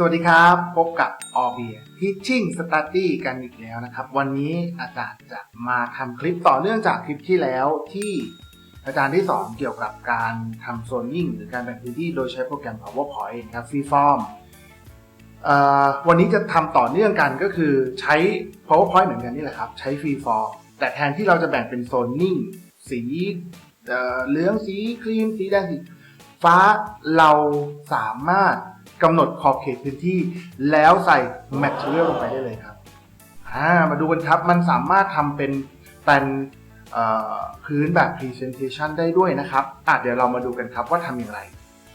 สวัสดีครับ พบกับออเบีย Teaching Study กันอีกแล้วนะครับ วันนี้อาจารย์จะมาทำคลิปต่อเนื่องจากคลิปที่แล้วที่อาจารย์ที่สอนเกี่ยวกับการทำโซนนิ่งหรือการแบ่งพื้นที่โดยใช้โปรแกรม PowerPoint นะครับ Freeform วันนี้จะทำต่อเนื่องกันก็คือใช้ PowerPoint เหมือนกันนี่แหละครับ ใช้ Freeform แต่แทนที่เราจะแบ่งเป็นโซนนิ่ง สีเหลืองสีครีม สีแดงสีฟ้าเราสามารถ กำหนดขอบเขตพื้นที่ แล้วใส่ Material ลงไปได้เลยครับอ่ามาดูกันครับมันสามารถทำเป็นเป็นพื้นแบบ Presentation ได้ด้วยนะครับอะเดี๋ยวเรามาดูกันครับว่าทำอย่างไร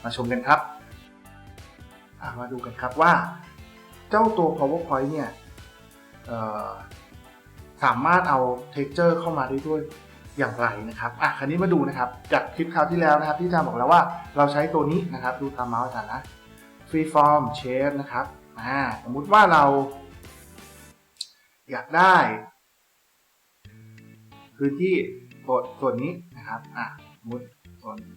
มาชมกันครับมาดูกันครับว่าเจ้าตัว PowerPoint เนี่ยสามารถเอา texture เข้ามาได้ด้วยอย่างไรนะครับ อะ คราวนี้มาดูนะครับ จากคลิปคราวที่แล้วนะครับ ที่อาจารย์บอกแล้วว่าเราใช้ตัวนี้นะครับ ดูตามเมาส์อาจารย์นะ freeform shape นะครับอ่าสมมุติว่าเรา อยากได้พื้นที่ส่วนส่วนนี้นะครับอะสมมติส่วนนี้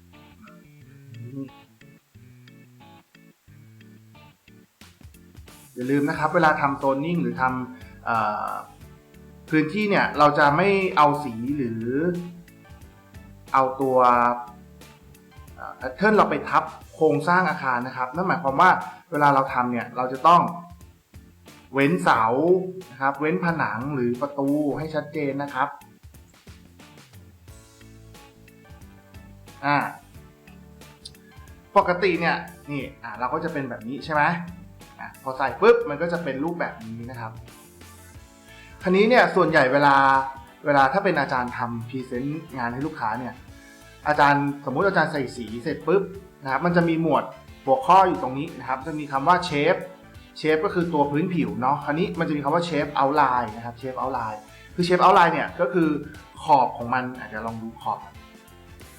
อย่าลืมนะครับ เวลาทำโซนนิ่งหรือทำพื้นที่เนี่ย เราจะไม่เอาสีหรือ เอาตัว แพทเทิร์นเราไปทับโครงสร้างอาคารนะครับ นั่นหมายความว่าเวลาเราทำเนี่ยเราจะต้องเว้นเสานะครับ เว้นผนังหรือประตูให้ชัดเจนนะครับอ่าปกติเนี่ยนี่อ่าเราก็จะเป็นแบบนี้ใช่ไหมอะพอใส่ปุ๊บมันก็จะเป็นรูปแบบนี้นะครับคราวนี้เนี่ยส่วนใหญ่เวลาเวลาถ้าเป็นอาจารย์ทำพรีเซนต์งานให้ลูกค้าเนี่ย อาจารย์สมมุติอาจารย์ใส่สีเสร็จปุ๊บนะครับมันจะมีหมวดหัวข้ออยู่ตรงนี้นะครับ จะมีคำว่าเชฟเชฟก็คือตัวพื้นผิวเนาะคราวนี้มันจะมีคำว่าเชฟเอาไลน์นะครับเชฟเอาไลน์คือเชฟเอาไลน์เนี่ยก็คือขอบของมันอาจจะลองดูขอบ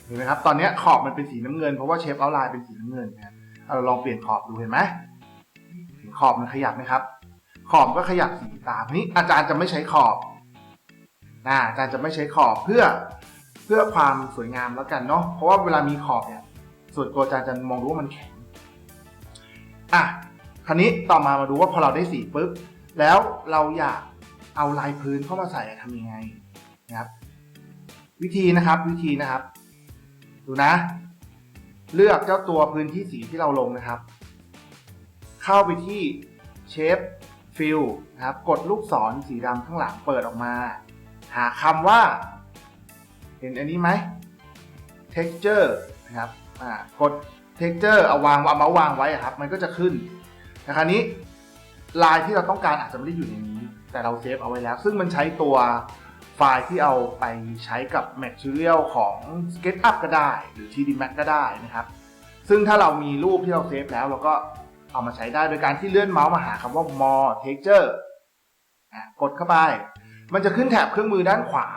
เห็นไหมครับตอนนี้ขอบมันเป็นสีน้ำเงินเพราะว่าเชฟเอาไลน์เป็นสีน้ำเงินนะครับเราลองเปลี่ยนขอบดูเห็นไหมขอบมันขยับไหมครับ ขอบก็ขยับสีตามนี้อาจารย์จะไม่ใช้ขอบนะอาจารย์จะไม่ใช้ขอบเพื่อ เพื่อความสวยงามแล้วกันเนาะเพราะว่าเวลามีขอบเนี่ยส่วนตัวอาจารย์จะมองรู้ว่ามันแข็งอะคราวนี้ต่อมามาดูว่าพอเราได้สีปุ๊บแล้วเราอยากเอาลายพื้นเข้ามาใส่ทำยังไงนะครับ วิธีนะครับวิธีนะครับ ดูนะ เลือกเจ้าตัวพื้นที่สีที่เราลงนะครับ เข้าไปที่เชฟฟิลนะครับ กดลูกศรสีดำข้างหลังเปิดออกมา หาคำว่า เห็นอันนี้ไหม texture นะครับอ่ากด texture เอาวางเอามาวางไว้ครับ มันก็จะขึ้นแต่คราวนี้ลายที่เราต้องการอาจจะไม่ได้อยู่ในนี้ แต่เราเซฟเอาไว้แล้ว ซึ่งมันใช้ตัวไฟล์ที่เอาไปใช้กับ Material ของ SketchUp ก็ได้ หรือ 3D Max ก็ได้นะครับ ซึ่งถ้าเรามีรูปที่เราเซฟแล้ว เราก็เอามาใช้ได้โดยการที่เลื่อนเมาส์มาหาคำว่า more texture อะกดเข้าไป มันจะขึ้นแถบเครื่องมือด้านขวา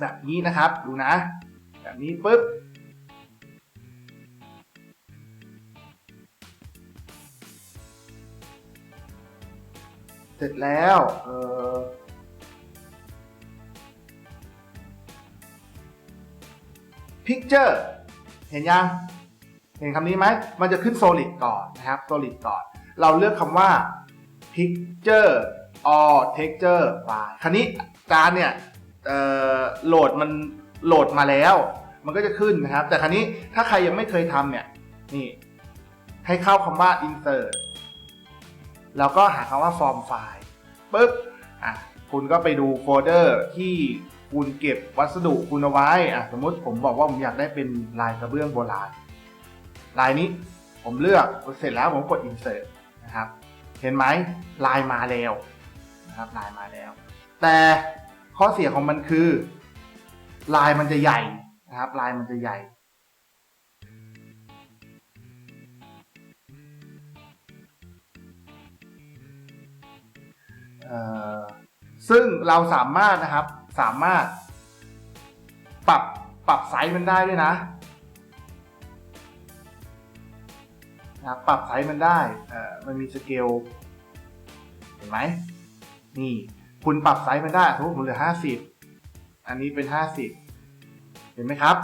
แบบนี้นะครับ ดูนะ แบบนี้ปุ๊บเสร็จแล้วเออ picture เห็นยัง เห็นคำนี้ไหม มันจะขึ้น solid ก่อนนะครับ solid ก่อน เราเลือกคำว่า picture or texture file คราวนี้การเนี่ย โหลดมันโหลดมาแล้ว มันก็จะขึ้นนะครับ แต่คราวนี้ถ้าใครยังไม่เคยทำเนี่ย นี่ ให้เข้าคำว่า insert แล้วก็หาคำว่า form file ปึ๊บอะคุณก็ไปดูโฟลเดอร์ที่คุณเก็บวัสดุคุณเอาไว้อะสมมติผมบอกว่าผมอยากได้เป็นลายกระเบื้องโบราณ ลายนี้ผมเลือกเสร็จแล้วผมกด insert นะครับ เห็นไหมลายมาแล้วนะครับลายมาแล้ว แต่ ข้อเสียของมันคือ ลายมันจะใหญ่นะครับ ลายมันจะใหญ่ ซึ่งเราสามารถนะครับสามารถ ปรับปรับไซส์มันได้ด้วยนะนะปรับไซส์มันได้เออมันมีสเกล เห็นไหม นี่ คุณปรับไซส์มันได้สมมติผมเหลือห้าสิบอันนี้เป็นห้าสิบเห็นไหมครับ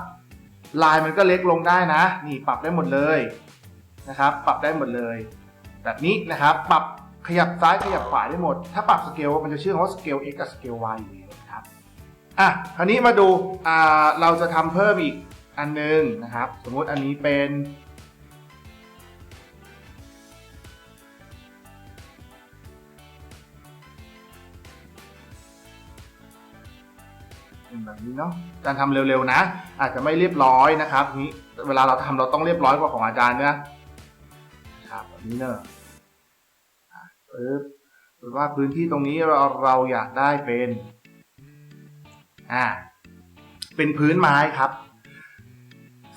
ลายมันก็เล็กลงได้นะ นี่ปรับได้หมดเลยนะครับ ปรับได้หมดเลย แบบนี้นะครับ ปรับขยับซ้ายขยับขวาได้หมด ถ้าปรับสเกลมันจะชื่อว่าสเกล x กับสเกล y อยู่แล้วนะครับ อะ คราวนี้มาดู อ่า เราจะทำเพิ่มอีกอันหนึงนะครับ สมมุติอันนี้เป็น แบบนี้เนาะอาจารย์ทำเร็วๆนะ อาจจะไม่เรียบร้อยนะครับนี้เวลาเราทำเราต้องเรียบร้อยกว่าของอาจารย์เนี่ยนะครับแบบนี้เนอะอะปึ๊บหรือว่าพื้นที่ตรงนี้เราเราอยากได้เป็นอ่าเป็นพื้นไม้ครับ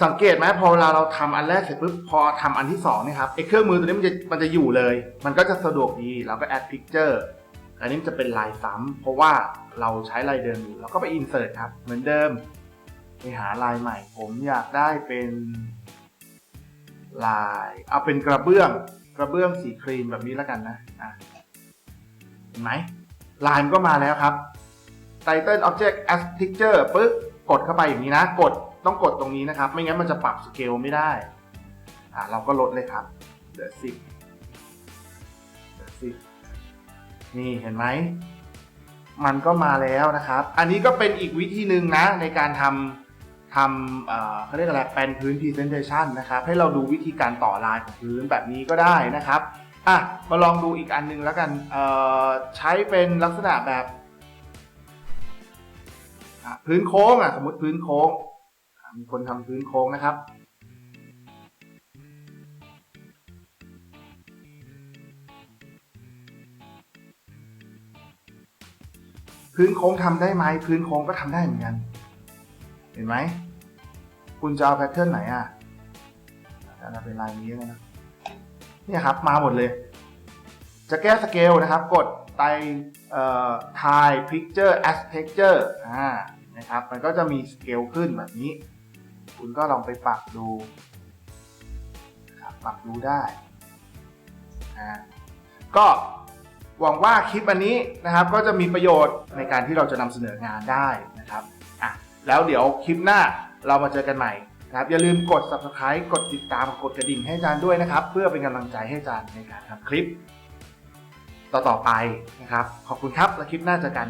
สังเกตไหมพอเวลาเราทำอันแรกเสร็จปุ๊บพอทำอันที่สองเนี่ยครับไอ้เครื่องมือตัวนี้มันจะมันจะอยู่เลย มันก็จะสะดวกดีเราก็ add picture อั อันนี้จะเป็นลายซ้ำเพราะว่าเราใช้ลายเดิมอยู่เราก็ไป insert ครับ เหมือนเดิมไปหาลายใหม่ ผมอยากได้เป็นลายเอาเป็นกระเบื้องกระเบื้องสีครีมแบบนี้แล้วกันนะอะเห็นไหมลายมันก็มาแล้วครับ Title Object as Picture ปึ๊บกดเข้าไปอย่างนี้นะ กดต้องกดตรงนี้นะครับ ไม่งั้นมันจะปรับสเกลไม่ได้อะเราก็ลดเลยครับเหลือสิบเหลือสิบ นี่เห็นไหม มันก็มาแล้วนะครับ อันนี้ก็เป็นอีกวิธีหนึ่งนะ ในการทำทำเอ่อเขาเรียกอะไรแปลนพื้น presentation นะครับ ให้เราดูวิธีการต่อลายของพื้นแบบนี้ก็ได้นะครับอะมาลองดูอีกอันหนึงแล้วกันเอ่อใช้เป็นลักษณะแบบพื้นโค้งอะสมมติพื้นโค้ง มีคนทำพื้นโค้งนะครับ พื้นโค้งทำได้ไหมพื้นโค้งก็ทำได้เหมือนกัน เห็นไหม คุณจะเอาแพทเทิร์นไหนอะจะเป็นลายนี้เลยนะเนี่ยครับมาหมดเลย จะแก้สเกลนะครับ กดไตเอ่อ Tile Picture as Texture อ่านะครับ มันก็จะมีสเกลขึ้นแบบนี้ คุณก็ลองไปปรับดูครับปรับดูได้อ่าก็ หวังว่าคลิปอันนี้นะครับก็จะมีประโยชน์ในการที่เราจะนำเสนองานได้นะครับอะแล้วเดี๋ยวคลิปหน้าเรามาเจอกันใหม่นะครับอย่าลืมกด subscribe กดติดตามกดกระดิ่งให้อาจารย์ด้วยนะครับ เพื่อเป็นกำลังใจให้อาจารย์ในการทำคลิป ต่อๆไปนะครับ ขอบคุณครับแล้วคลิปหน้าเจอกัน